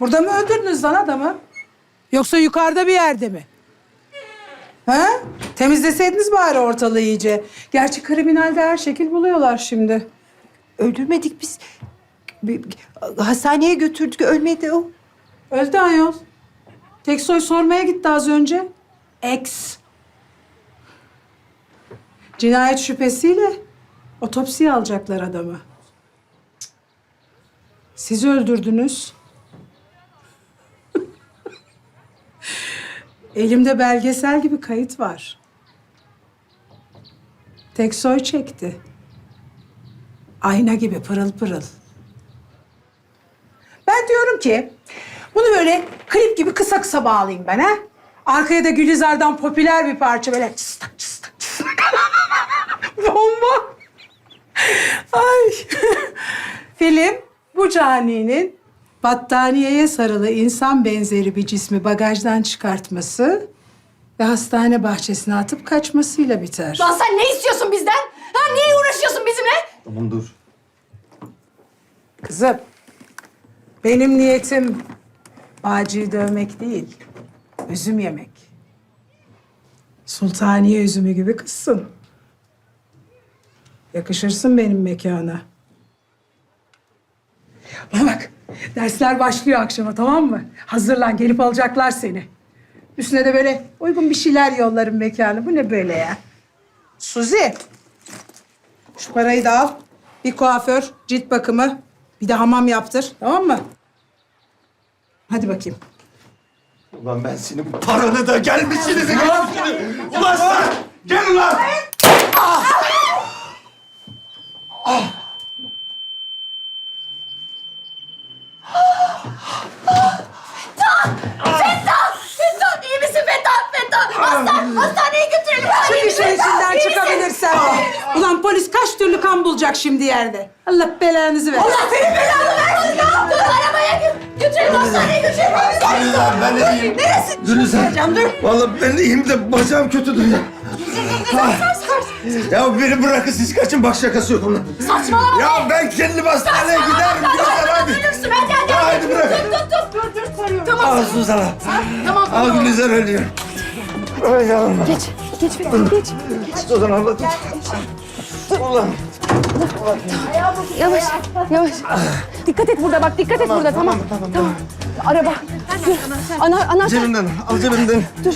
Burada mı öldürdünüz lan adamı? Yoksa yukarıda bir yerde mi? Ha? Temizleseydiniz bari ortalığı iyice. Gerçi kriminalde her şekil buluyorlar şimdi. Öldürmedik biz. Bir- Hastaneye götürdük ölmedi o. Öldü ayol. Teksoy sormaya gitti az önce. Ex. Cinayet şüphesiyle otopsiye alacaklar adamı. Siz öldürdünüz. Elimde belgesel gibi kayıt var. Teksoy çekti. Ayna gibi pırıl pırıl. Ben diyorum ki bunu böyle klip gibi kısa kısa bağlayayım ben ha. Arkaya da Gülizar'dan popüler bir parça böyle çıstak çıstak çıstak. Bomba. Ay. Film bu caninin battaniyeye sarılı insan benzeri bir cismi bagajdan çıkartması ve hastane bahçesine atıp kaçmasıyla biter. Lan sen ne istiyorsun bizden? Ha niye uğraşıyorsun bizimle? Tamam dur. Kızım, benim niyetim Baci'yi dövmek değil, üzüm yemek. Sultaniye üzümü gibi kızsın. Yakışırsın benim mekana. Bana bak, dersler başlıyor akşama tamam mı? Hazırlan, gelip alacaklar seni. Üstüne de böyle uygun bir şeyler yollarım mekana. Bu ne böyle ya? Suzi, şu parayı da al. Bir kuaför, cilt bakımı, bir de hamam yaptır. Tamam mı? Hadi bakayım. Ulan ben senin paranı da gelmişsiniz. Ulan. Ulan sen. Gel ulan. Fethan bulacak şimdi yerde. Allah belanızı versin. Allah senin belanı versin. Ne yaptın? Arabaya gö- götürelim hastaneye götürelim. Gülizar ben de iyiyim. Neresi? Gülizar. dur. Vallahi ben de iyiyim de bacağım kötüdür ya. Ya beni bırakın siz kaçın bak şakası yok bunun. Saçmalama. Ya ben kendim hastaneye giderim. Gülizar hadi. Ölürsün hadi hadi. Ya hadi. hadi bırak. Tut tut tut. Dur dur sarıyorum. Tamam. Al Suzan'a. Tamam. Al Gülizar ölüyor. Ay yavrum. Geç, geç Fethan geç. Suzan abla tut. Ulan. Yavaş, yavaş. Dikkat et burada bak, dikkat et burada. Tamam, tamam. Araba. Dur. Ana, anahtar. Cebimden al cebimden. Dur.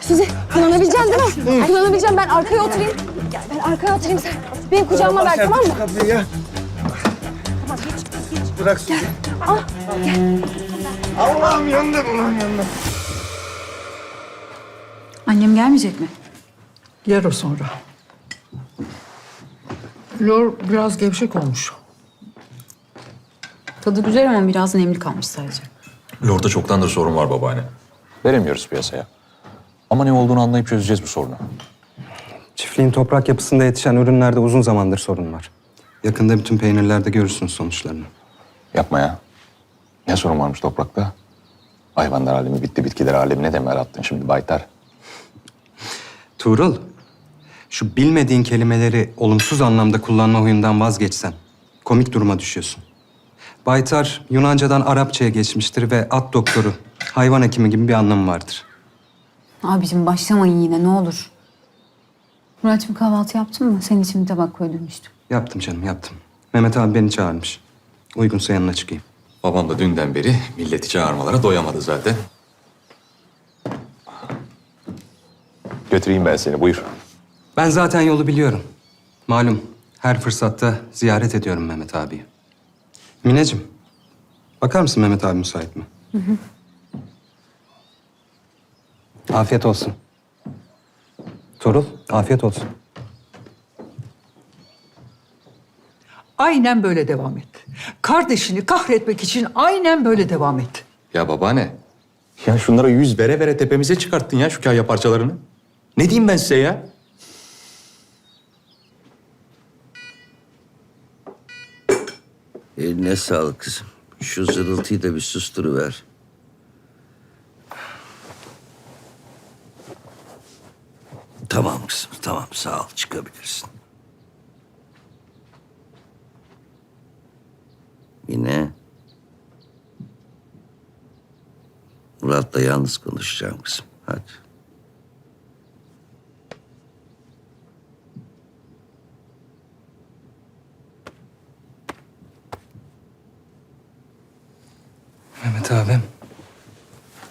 Sizi kullanabileceksin değil mi? Kullanabileceğim. Ben arkaya oturayım. Gel, ben arkaya oturayım sen. Benim kucağıma ver tamam mı? Kapıyı ya. Bırak Suzan. Al. Allah'ım yandım ulan yandım. Annem gelmeyecek mi? O sonra. Lor biraz gevşek olmuş. Tadı güzel ama biraz nemli kalmış sadece. Lord'da çoktandır sorun var babaanne. Veremiyoruz piyasaya. Ama ne olduğunu anlayıp çözeceğiz bu sorunu. Çiftliğin toprak yapısında yetişen ürünlerde uzun zamandır sorun var. Yakında bütün peynirlerde görürsünüz sonuçlarını. Yapma ya. Ne sorun varmış toprakta? Hayvanlar alemi bitti, bitkiler alemine de mi el attın şimdi Baytar? Tuğrul, şu bilmediğin kelimeleri olumsuz anlamda kullanma huyundan vazgeçsen komik duruma düşüyorsun. Baytar Yunancadan Arapçaya geçmiştir ve at doktoru, hayvan hekimi gibi bir anlamı vardır. Abicim başlamayın yine ne olur. Murat'cığım kahvaltı yaptın mı? Senin için bir tabak koydurmuştum. Yaptım canım, yaptım. Mehmet abi beni çağırmış. Uygunsa yanına çıkayım. Babam da dünden beri milleti çağırmalara doyamadı zaten. Götüreyim ben seni, buyur. Ben zaten yolu biliyorum. Malum her fırsatta ziyaret ediyorum Mehmet abiyi. Mineciğim, bakar mısın Mehmet abi müsait mi? Afiyet olsun. Torul, afiyet olsun. Aynen böyle devam et. Kardeşini kahretmek için aynen böyle devam et. Ya babaanne, ya şunlara yüz vere vere tepemize çıkarttın ya şu kaya parçalarını. Ne diyeyim ben size ya? Eline sağlık kızım. Şu zırıltıyı da bir susturuver. Tamam kızım, tamam. Sağ ol. Çıkabilirsin. Yine Murat'la yalnız konuşacağım kızım. Hadi. Mehmet abim.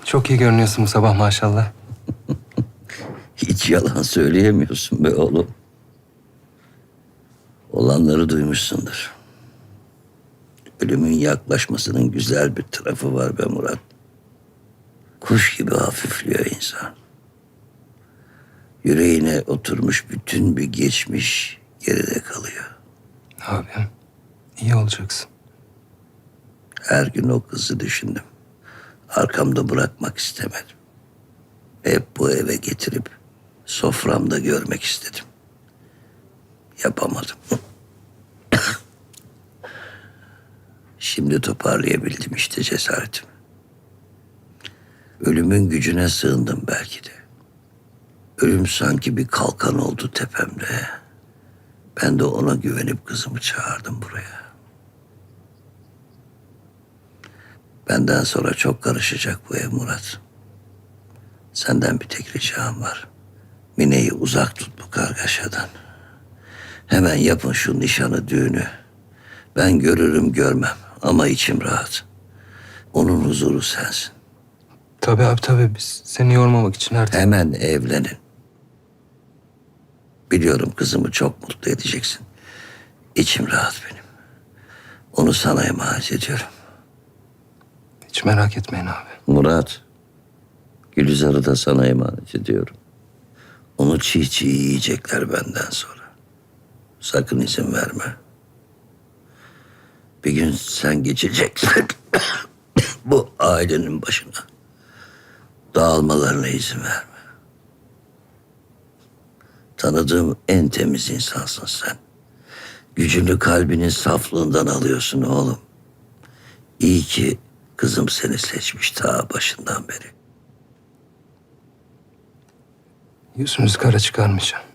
Çok iyi görünüyorsun bu sabah maşallah. Hiç yalan söyleyemiyorsun be oğlum. Olanları duymuşsundur. Ölümün yaklaşmasının güzel bir tarafı var be Murat. Kuş gibi hafifliyor insan. Yüreğine oturmuş bütün bir geçmiş geride kalıyor. Abim iyi olacaksın. Her gün o kızı düşündüm. Arkamda bırakmak istemedim. Hep bu eve getirip soframda görmek istedim. Yapamadım. Şimdi toparlayabildim işte cesaretimi. Ölümün gücüne sığındım belki de. Ölüm sanki bir kalkan oldu tepemde. Ben de ona güvenip kızımı çağırdım buraya. Benden sonra çok karışacak bu ev Murat. Senden bir tek ricam var. Mine'yi uzak tut bu kargaşadan. Hemen yapın şu nişanı düğünü. Ben görürüm görmem ama içim rahat. Onun huzuru sensin. Tabii abi tabii biz seni yormamak için her Hemen evlenin. Biliyorum kızımı çok mutlu edeceksin. İçim rahat benim. Onu sana emanet ediyorum. Hiç merak etmeyin abi. Murat, Gülizar'ı da sana emanet ediyorum. Onu çiğ çiğ yiyecekler benden sonra. Sakın izin verme. Bir gün sen geçeceksin bu ailenin başına. Dağılmalarına izin verme. Tanıdığım en temiz insansın sen. Gücünü kalbinin saflığından alıyorsun oğlum. İyi ki kızım seni seçmiş ta başından beri. Yüzünüzü kara çıkarmayacağım.